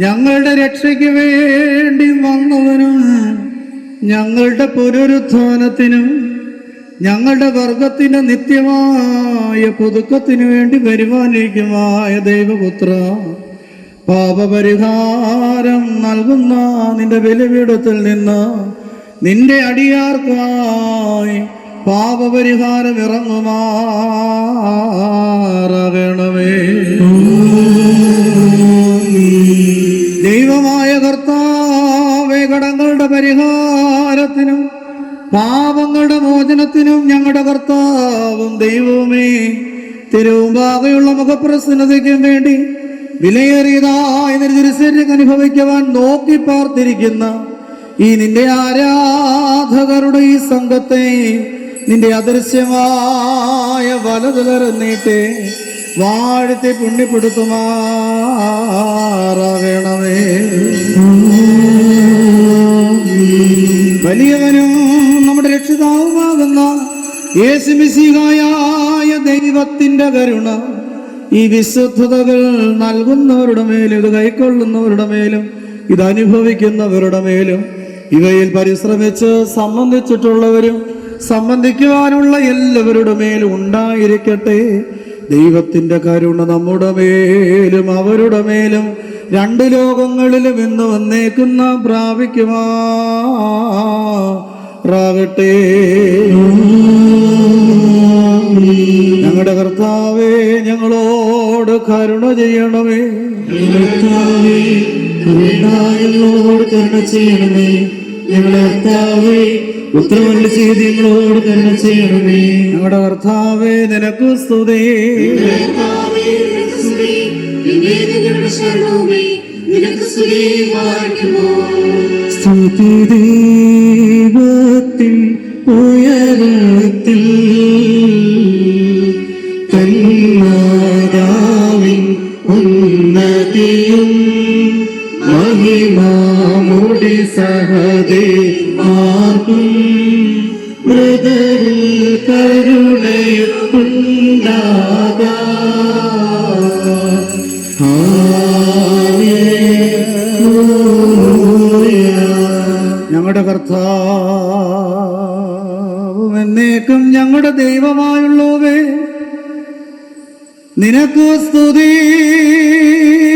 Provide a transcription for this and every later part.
ഞങ്ങളുടെ രക്ഷയ്ക്ക് വേണ്ടി വന്നവനും ഞങ്ങളുടെ പുനരുത്ഥാനത്തിനും ഞങ്ങളുടെ വർഗത്തിന്റെ നിത്യമായ പുതുക്കത്തിനു വേണ്ടി വരുവാനിരിക്കുമായ ദൈവപുത്ര പാപപരിഹാരം നൽകുന്ന നിന്റെ ബലിപീഠത്തിൽ നിന്ന് നിന്റെ അടിയാർക്കായി പാപപരിഹാരം ഇറങ്ങുമാറകണമേ. ദൈവമായ കർത്താവേ കടങ്ങളുടെ പരിഹാരത്തിനും പാപങ്ങളുടെ മോചനത്തിനും ഞങ്ങളുടെ കർത്താവും ദൈവവുമേ തിരുവുമ്പാകെയുള്ള മുഖപ്രസന്നതയ്ക്കും വേണ്ടി വിലയേറിയതായ തിരുശരീരം അനുഭവിക്കുവാൻ നോക്കി പാർത്തിരിക്കുന്ന ഈ നിന്റെ ആരാധകരുടെ ഈ സംഘത്തെ നിന്റെ അദൃശ്യമായ വലതു നീട്ടെ വാഴ്ത്തി പുണ്യപ്പെടുത്തുമാറാകണമേ. വലിയവനും നമ്മുടെ രക്ഷിതാവുമാകുന്ന യേശുമിശിഹായ ദൈവത്തിന്റെ കരുണ ഈ വിശുദ്ധതകൾ നൽകുന്നവരുടെ മേലും ഇത് കൈക്കൊള്ളുന്നവരുടെ മേലും ഇത് അനുഭവിക്കുന്നവരുടെ മേലും ഇവയിൽ പരിശ്രമിച്ച് സംബന്ധിച്ചിട്ടുള്ളവരും സംബന്ധിക്കുവാനുള്ള എല്ലാവരുടെ മേലും ഉണ്ടായിരിക്കട്ടെ. ദൈവത്തിന്റെ കരുണ നമ്മുടെ മേലും അവരുടെ മേലും രണ്ട് ലോകങ്ങളിലും ഇന്ന് വന്നേക്കുന്ന പ്രാപിക്കുമാറാകട്ടെ. ഞങ്ങളുടെ കർത്താവേ ഞങ്ങളോട് കരുണ ചെയ്യണമേ. കരുണ ചെയ്യണമേ. ഞങ്ങളുടെ കർത്താവേ ഉത്തരവല്ല ചെയ്ത് ഞങ്ങളോട് തന്നെ ചെയ്യണമേ. ഞങ്ങളുടെ കർത്താവേ നിനക്ക് സ്തുതി. സ്തുതി. ദൈവത്തിൻ ഉയരത്തിൽ തന്മാതാവിൻ മഹിമാമുടി സഹദേ മാർഗും മൃദരിൽ കരുണയുണ്ടാകാ. ഞങ്ങളുടെ കർത്താവും എന്നേക്കും ഞങ്ങളുടെ ദൈവമായുള്ളവേ. നിനക്ക് സ്തുതി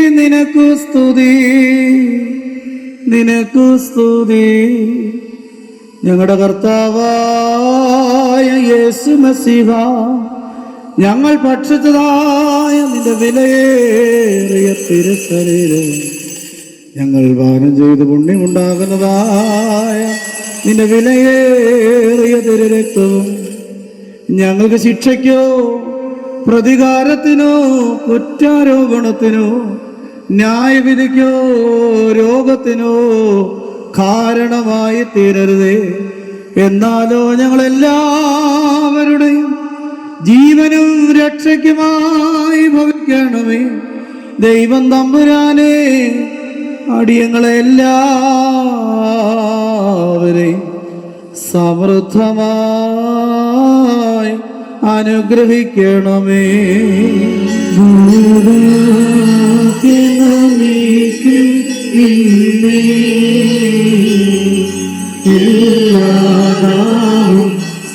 നിനക്ക് സ്തുതി. നിനക്ക് സ്തുതി. ഞങ്ങളുടെ കർത്താവായ യേശു മസിഹ ഞങ്ങൾ ഭക്ഷിച്ചതായ നിന്റെ വിലയേറിയ തിരുശരീരവും ഞങ്ങൾ പാനം ചെയ്ത് പുണ്യമുണ്ടാകുന്നതായ നിന്റെ വിലയേറിയ തിരുരക്തവും ഞങ്ങൾക്ക് ശിക്ഷയ്ക്കോ പ്രതികാരത്തിനോ കുറ്റാരോപണത്തിനോ ന്യായവിധിക്കോ രോഗത്തിനോ കാരണമായി തീരരുതേ. എന്നാലോ ഞങ്ങളെല്ലാവരുടെയും ജീവനും രക്ഷയ്ക്കുമായി ഭവിക്കണമേ. ദൈവം തമ്പുരാനെ അടിയങ്ങളെല്ലാവരെയും സമൃദ്ധമായി അനുഗ്രഹിക്കണമേ.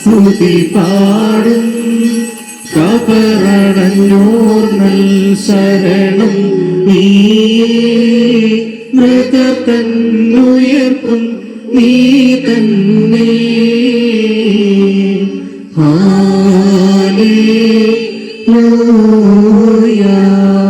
സ്തുതി പാടും. കപരണഞ്ഞോർ നൽ ശരണം നീയേ. മൃതത്തന്നുയർപ്പും നീ തന്നെ.